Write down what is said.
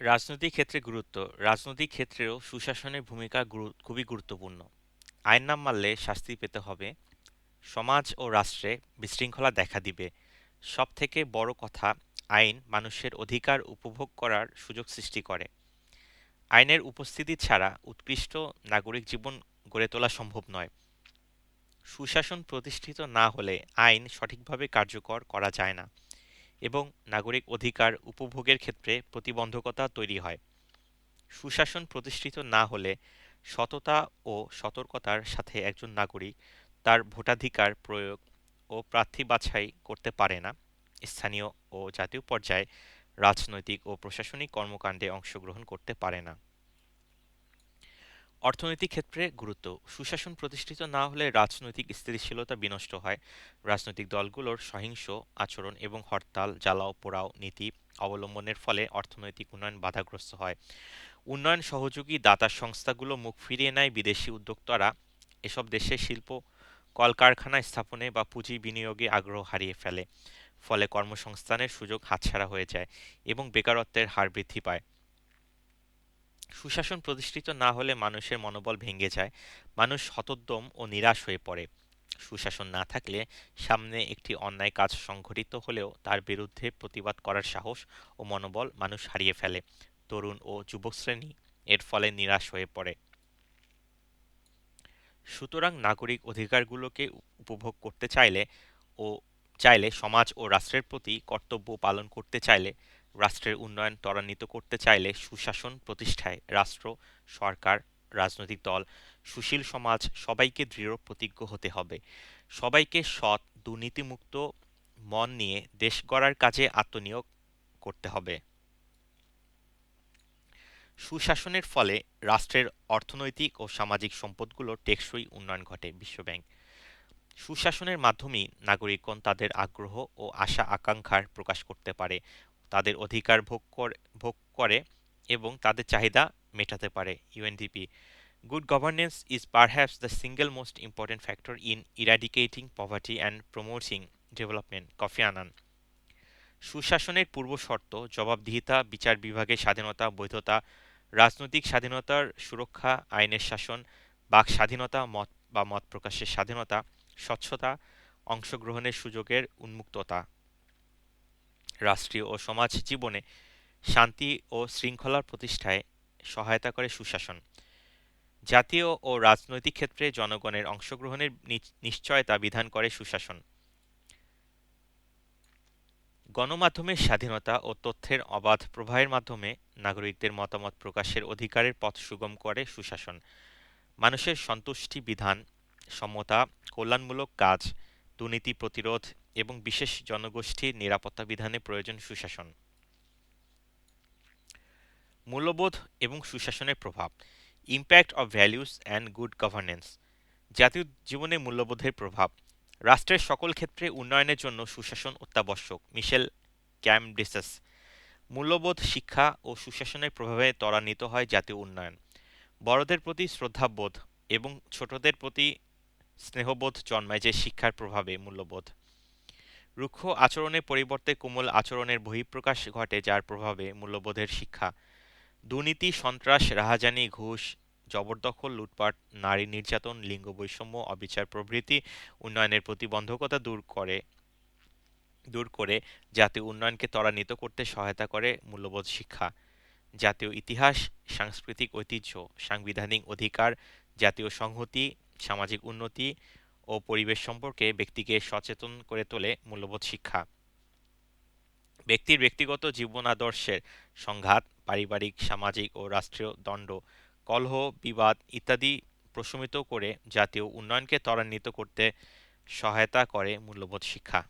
রাজনৈতিক ক্ষেত্রে গুরুত্ব। রাজনৈতিক ক্ষেত্রেও সুশাসনের ভূমিকা খুবই গুরুত্বপূর্ণ। আইন না মানলে শাস্তি পেতে হবে। সমাজ ও রাষ্ট্রে বিশৃঙ্খলা দেখা দিবে। সব থেকে বড় কথা, আইন মানুষের অধিকার উপভোগ করার সুযোগ সৃষ্টি করে। আইনের উপস্থিতি ছাড়া উৎকৃষ্ট নাগরিক জীবন গড়ে তোলা সম্ভব নয়। সুশাসন প্রতিষ্ঠিত না হলে আইন সঠিকভাবে কার্যকর করা যায় না। এবং নাগরিক অধিকার উপভোগের ক্ষেত্রে প্রতিবন্ধকতা তৈরি হয়। সুশাসন প্রতিষ্ঠিত না হলে সততা ও সতর্কতার সাথে একজন নাগরিক তার ভোটাধিকার প্রয়োগ ও প্রার্থী বাছাই করতে পারে না। স্থানীয় ও জাতীয় পর্যায়ে রাজনৈতিক ও প্রশাসনিক কর্মকাণ্ডে অংশগ্রহণ করতে পারে না। অর্থনৈতিক ক্ষেত্রে গুরুত্ব। সুশাসন প্রতিষ্ঠিত না হলে রাজনৈতিক স্থিতিশীলতা বিনষ্ট হয়। রাজনৈতিক দলগুলোর সহিংস আচরণ এবং হরতাল, জ্বালাও পোড়াও নীতি অবলম্বনের ফলে অর্থনৈতিক উন্নয়ন বাধাগ্রস্ত হয়। উন্নয়ন সহযোগী দাতা সংস্থাগুলো মুখ ফিরিয়ে নেয় বিদেশি উদ্যোক্তারা। এসব দেশে শিল্প, কলকারখানা স্থাপনে বা পুঁজি বিনিয়োগে আগ্রহ হারিয়ে ফেলে। ফলে কর্মসংস্থানের সুযোগ হাতছাড়া হয়ে যায় এবং বেকারত্বের হার বৃদ্ধি পায়। সুশাসন প্রতিষ্ঠিত না হলে মানুষের মনোবল ভেঙে যায়। মানুষ হতোদ্যম ও নিরাশ হয়ে পড়ে। সুশাসন না থাকলে সামনে একটি অন্যায় কাজ সংঘটিত হলেও তার বিরুদ্ধে প্রতিবাদ করার সাহস ও মনোবল মানুষ হারিয়ে ফেলে। তরুণ ও যুবক শ্রেণি এর ফলে নিরাশ হয়ে পড়ে। সুতরাং নাগরিক অধিকারগুলোকে উপভোগ করতে চাইলে ও চাইলে সমাজ ও রাষ্ট্রের প্রতি কর্তব্য পালন করতে চাইলে রাষ্ট্রের উন্নয়ন ত্বরান্বিত করতে চাইলে সুশাসন প্রতিষ্ঠায় রাষ্ট্র, সরকার, রাজনৈতিক দল, সুশীল সমাজ সবাইকে দৃঢ় প্রতিজ্ঞ হতে হবে। সবাইকে সৎ, দুর্নীতিমুক্ত মন নিয়ে দেশ গড়ার কাজে আত্মনিয়োগ করতে হবে। সুশাসনের ফলে রাষ্ট্রের অর্থনৈতিক ও সামাজিক সম্পদগুলোর টেকসই উন্নয়ন ঘটে বিশ্বব্যাংক সুশাসনের মাধ্যমেই নাগরিকগণ তাদের আগ্রহ ও আশা আকাঙ্ক্ষার প্রকাশ করতে পারে। তাদের অধিকার ভোগ করে ভোগ করে এবং তাদের চাহিদা মেটাতে পারে UNDP good governance is perhaps the single most important factor in eradicating poverty and promoting development Kofi Annan সুশাসনের পূর্ব শর্ত, জবাবদিহিতা, বিচার বিভাগের স্বাধীনতা, বৈধতা, রাজনৈতিক স্বাধীনতার সুরক্ষা, আইনের শাসন, বাক স্বাধীনতা, মত বা মত প্রকাশের স্বাধীনতা, স্বচ্ছতা, অংশগ্রহণের সুযোগের উন্মুক্ততা। রাষ্ট্রীয় ও সমাজ জীবনে শান্তি ও শৃঙ্খলার প্রতিষ্ঠায় সহায়তা করে সুশাসন। জাতীয় ও রাজনৈতিক ক্ষেত্রে জনগণের অংশগ্রহণের নিশ্চয়তা বিধান করে সুশাসন। গণমাধ্যমের স্বাধীনতা ও তথ্যের অবাধ প্রবাহের মাধ্যমে নাগরিকদের মতামত প্রকাশের অধিকারের পথ সুগম করে সুশাসন। মানুষের সন্তুষ্টি বিধান, সমতা, কল্যাণমূলক কাজ, দুর্নীতি প্রতিরোধ এবং বিশেষ জনগোষ্ঠীর নিরাপত্তা বিধানে প্রয়োজন সুশাসন। মূল্যবোধ এবং সুশাসনের প্রভাব। Impact of values and good governance জাতীয় জীবনে মূল্যবোধের প্রভাব। রাষ্ট্রের সকল ক্ষেত্রে উন্নয়নের জন্য সুশাসন অত্যাবশ্যক। মিশেল ক্যামডিসাস মূল্যবোধ, শিক্ষা ও সুশাসনের প্রভাবে ত্বরান্বিত হয় জাতীয় উন্নয়ন। বড়দের প্রতি শ্রদ্ধাবোধ এবং ছোটদের প্রতি স্নেহবোধ জন্মায় যে শিক্ষার প্রভাবে মূল্যবোধ। রুক্ষ আচরণের পরিবর্তে কোমল আচরণের বহিঃপ্রকাশ ঘটে, যার প্রভাবে মূল্যবোধের শিক্ষা। দুর্নীতি, সন্ত্রাস, রাহাজানি, ঘুষ, জবরদখল, লুটপাট, নারী নির্যাতন, লিঙ্গ বৈষম্য, অবিচার প্রভৃতি উন্নয়নের প্রতিবন্ধকতা দূর করে দূর করে জাতীয় উন্নয়নকে ত্বরান্বিত করতে সহায়তা করে মূল্যবোধ শিক্ষা। জাতীয় ইতিহাস, সাংস্কৃতিক ঐতিহ্য, সাংবিধানিক অধিকার, জাতীয় সংহতি, সামাজিক উন্নতি ও পরিবেশ সম্পর্কে ব্যক্তিকে সচেতন করে তোলে মূল্যবোধ শিক্ষা। ব্যক্তির ব্যক্তিগত জীবন আদর্শের সংঘাত, পারিবারিক, সামাজিক ও রাষ্ট্রীয় দণ্ড, কলহ, বিবাদ ইত্যাদি প্রশমিত করে জাতীয় উন্নয়নকে ত্বরান্বিত করতে সহায়তা করে মূল্যবোধ শিক্ষা।